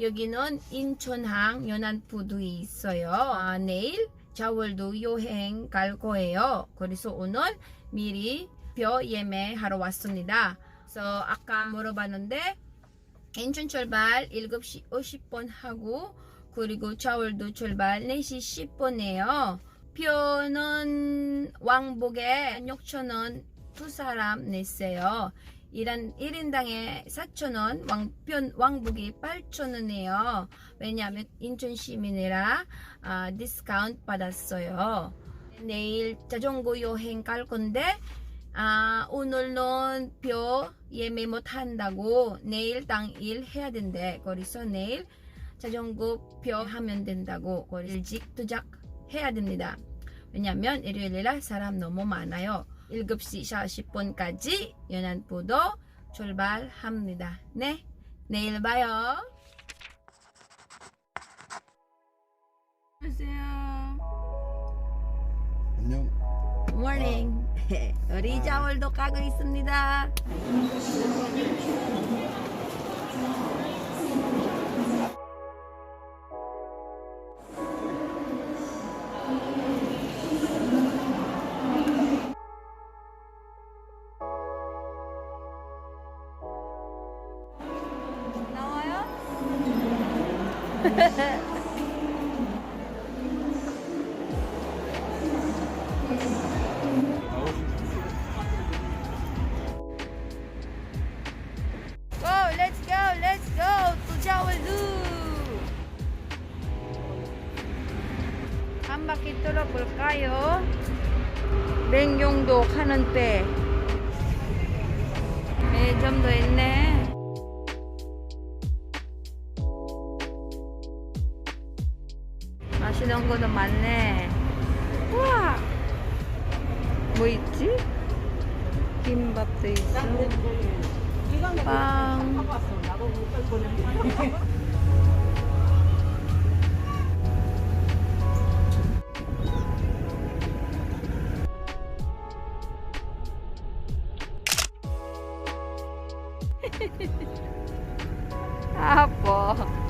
여기는 인천항 연안푸드에 있어요. 아, 내일 자월도 여행 갈 거예요. 그래서 오늘 미리 표 예매하러 왔습니다. 그래서 아까 물어봤는데 인천 출발 7시 50분 하고 그리고 자월도 출발 4시 10분이에요. 표는 왕복에 6천원 두 사람 냈어요. 일한 1인당에 4,000원, 왕편, 왕복이 8,000원이에요. 왜냐하면 인천 시민이라 아, 디스카운트 받았어요. 내일 자전거 여행 갈 건데 아, 오늘은 표 예매 못 한다고 내일 당일 해야 된대. 그래서 내일 자전거 표 하면 된다고. 일찍 도착 해야 됩니다. 왜냐면 일요일이라 사람 너무 많아요. 7시 40분까지 연안포도 출발합니다. 네, 내일 봐요. 안녕하세요. 안녕. 모닝. 우리 자월도 가고 있습니다. 한 바퀴 돌아볼까요? 맹용도 가는 때. 매점도 있네. 아시는 거는 많네. 우와! 뭐 있지? 김밥도 있어. 빵. 아, 뭐.